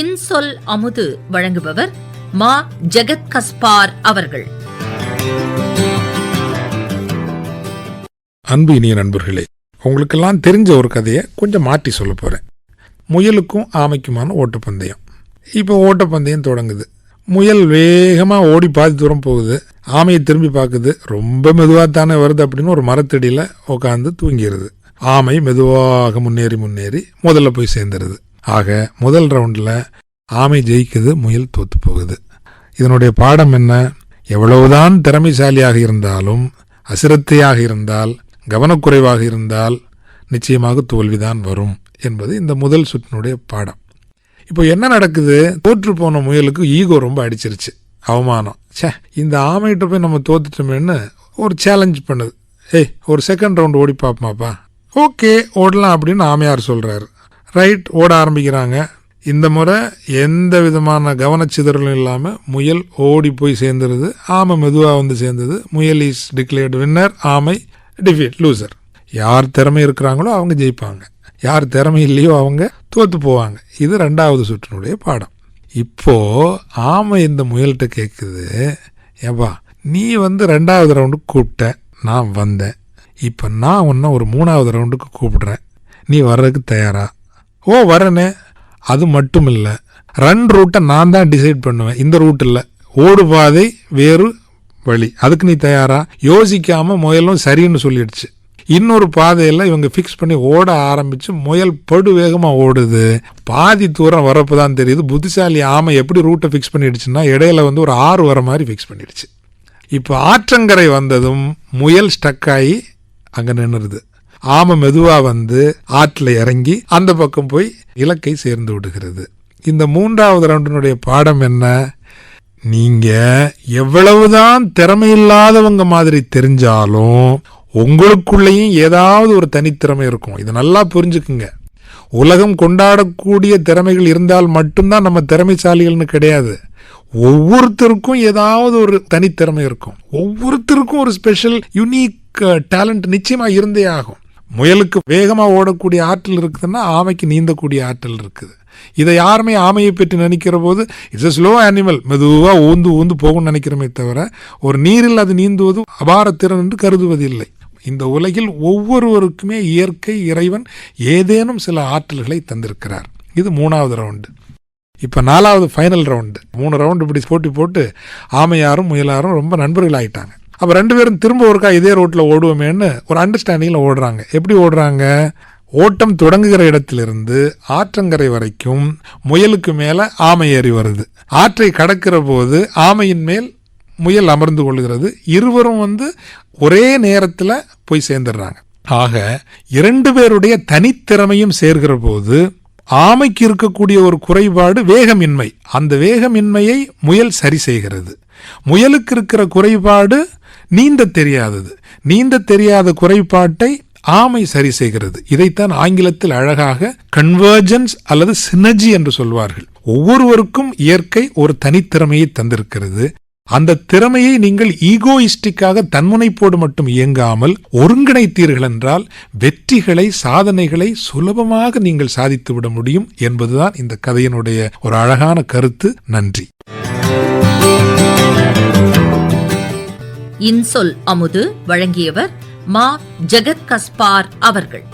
இன்சொல் அமுது வழங்குபவர் மா ஜெகத் கஸ்பார் அவர்கள். அன்பு இனிய நண்பர்களே உங்களுக்கெல்லாம் தெரிஞ்ச ஒரு கதையை கொஞ்சம் மாற்றி சொல்ல போகிறேன் முயலுக்கும் ஆமைக்குமான ஓட்டப்பந்தயம். இப்போ ஓட்டப்பந்தயம் தொடங்குது. முயல் வேகமாக ஓடி பாதி தூரம் போகுது. ஆமையை திரும்பி பார்க்குது. ரொம்ப மெதுவாக தானே வருது அப்படின்னு ஒரு மரத்தடியில் உட்காந்து தூங்கிடுது ஆமை மெதுவாக முன்னேறி முன்னேறி முதல்ல போய் சேர்ந்துருது. ஆக முதல் ரவுண்டில் ஆமை ஜெயிக்குது முயல் தோத்து போகுது. இதனுடைய பாடம் என்ன? எவ்வளவுதான் திறமைசாலியாக இருந்தாலும் அசிரத்தையாக இருந்தால் கவனக்குறைவாக இருந்தால் நிச்சயமாக தோல்விதான் வரும் என்பது இந்த முதல் சுற்றினுடைய பாடம். இப்போ என்ன நடக்குது? தோற்று போன முயலுக்கு ஈகோ ரொம்ப அடிச்சிருச்சு அவமானம். ச்சே இந்த ஆமைகிட்ட போய் நம்ம தோத்துட்டோமேன்னு ஒரு சேலஞ்ச் பண்ணுது. ஏய் ஒரு செகண்ட் ரவுண்ட் ஓடி பார்ப்போமாப்பா. ஓகே ஓடலாம் அப்படின்னு ஆமையார் சொல்கிறாரு ரைட் ஓட ஆரம்பிக்கிறாங்க. இந்த முறை எந்த விதமான கவனச்சிதறலும் இல்லாமல் முயல் ஓடி போய் சேர்ந்துருது. ஆமை மெதுவாக வந்து சேர்ந்தது. முயல் இஸ் டிக்ளேர்டு வின்னர் ஆமை டிஃபீட் லூசர் யார் திறமை இருக்கிறாங்களோ அவங்க ஜெயிப்பாங்க. யார் திறமை இல்லையோ அவங்க தோத்து போவாங்க. இது ரெண்டாவது சுற்றினுடைய பாடம். இப்போ ஆமை இந்த முயல்கிட்ட கேட்குது ஏப்பா நீ வந்து ரெண்டாவது ரவுண்டுக்கு கூப்பிட்ட. நான் வந்தேன். இப்போ நான் உன்னை ஒரு மூணாவது ரவுண்டுக்கு கூப்பிடுறேன். நீ வர்றதுக்கு தயாரா? ஓ வரனே. அது மட்டும் இல்லை ரன் ரூட்டை நான் தான் டிசைட் பண்ணுவேன். இந்த ரூட் இல்லை ஓடு பாதை வேறு வழி. அதுக்கு நீ தயாரா? யோசிக்காமல் முயலும் சரின்னு சொல்லிடுச்சு. இன்னொரு பாதையில் இவங்க ஃபிக்ஸ் பண்ணி ஓட ஆரம்பித்து முயல் படு வேகமாக ஓடுது. பாதி தூரம் வரப்போ தான் தெரியுது. புத்திசாலி ஆமை எப்படி ரூட்டை ஃபிக்ஸ் பண்ணிடுச்சுன்னா இடையில வந்து ஒரு ஆறு வர மாதிரி ஃபிக்ஸ் பண்ணிடுச்சு. இப்போ ஆற்றங்கரை வந்ததும் முயல் ஸ்டக் ஆகி அங்கே நின்றுது ஆமை மெதுவாக வந்து ஆற்றில் இறங்கி அந்த பக்கம் போய் இலக்கை சேர்ந்து விடுகிறது. இந்த மூன்றாவது ரவுண்டினுடைய பாடம் என்ன? நீங்கள் எவ்வளவுதான் திறமையில்லாதவங்க மாதிரி தெரிஞ்சாலும் உங்களுக்குள்ளேயும் ஏதாவது ஒரு தனித்திறமை இருக்கும். இதை நல்லா புரிஞ்சுக்குங்க. உலகம் கொண்டாடக்கூடிய திறமைகள் இருந்தால் மட்டும்தான் நம்ம திறமைசாலிகள்னு கிடையாது. ஒவ்வொருத்தருக்கும் ஏதாவது ஒரு தனித்திறமை இருக்கும். ஒவ்வொருத்தருக்கும் ஒரு ஸ்பெஷல் யுனீக் டேலண்ட் நிச்சயமாக இருந்தே ஆகும். முயலுக்கு வேகமாக ஓடக்கூடிய ஆற்றல் இருக்குதுன்னா ஆமைக்கு நீந்தக்கூடிய ஆற்றல் இருக்குது. இதை யாருமே ஆமையை பற்றி நினைக்கிற போது இட்ஸ் அ ஸ்லோ அனிமல் மெதுவாக ஊந்து ஊந்து போகும்னு நினைக்கிறோமே தவிர ஒரு நீரில் அது நீந்துவது அபாரத்திறன் என்று கருதுவதில்லை. இந்த உலகில் ஒவ்வொருவருக்குமே இயற்கை இறைவன் ஏதேனும் சில ஆற்றல்களை தந்திருக்கிறார். இது மூணாவது ரவுண்டு இப்போ நாலாவது ஃபைனல் ரவுண்டு மூணு ரவுண்டு இப்படி போட்டி போட்டு ஆமையாரும் முயலாரும் ரொம்ப நண்பர்கள் ஆகிட்டாங்க அப்போ ரெண்டு பேரும் திரும்ப ஒருக்கா இதே ரோட்டில் ஓடுவோமேன்னு ஒரு அண்டர்ஸ்டாண்டிங்கில் ஓடுறாங்க. எப்படி ஓடுறாங்க? ஓட்டம் தொடங்குகிற இடத்திலிருந்து ஆற்றங்கரை வரைக்கும் முயலுக்கு மேலே ஆமை ஏறி வருது. ஆற்றை கடக்கிற போது ஆமையின் மேல் முயல் அமர்ந்து கொள்கிறது. இருவரும் வந்து ஒரே நேரத்தில் போய் சேர்ந்துடுறாங்க. ஆக இரண்டு பேருடைய தனித்திறமையும் சேர்கிற போது ஆமைக்கு இருக்கக்கூடிய ஒரு குறைபாடு வேகமின்மை. அந்த வேகமின்மையை முயல் சரி செய்கிறது. முயலுக்கு இருக்கிற குறைபாடு நீந்த தெரியாதது. நீந்த தெரியாத குறைபாட்டை ஆமை சரி செய்கிறது. இதைத்தான் ஆங்கிலத்தில் அழகாக கன்வர்ஜன்ஸ் அல்லது சினர்ஜி என்று சொல்வார்கள். ஒவ்வொருவருக்கும் இயற்கை ஒரு தனித்திறமையை தந்திருக்கிறது. அந்த திறமையை நீங்கள் ஈகோயிஸ்டிக்காக தன்முனைப்போடு மட்டும் இயங்காமல் ஒருங்கிணைத்தீர்கள் என்றால் வெற்றிகளை சாதனைகளை சுலபமாக நீங்கள் சாதித்து விட முடியும் என்பதுதான் இந்த கதையினுடைய ஒரு அழகான கருத்து. நன்றி. இன்சொல் அமுது வழங்கியவர் மா ஜெகத் கஸ்பார் அவர்கள்.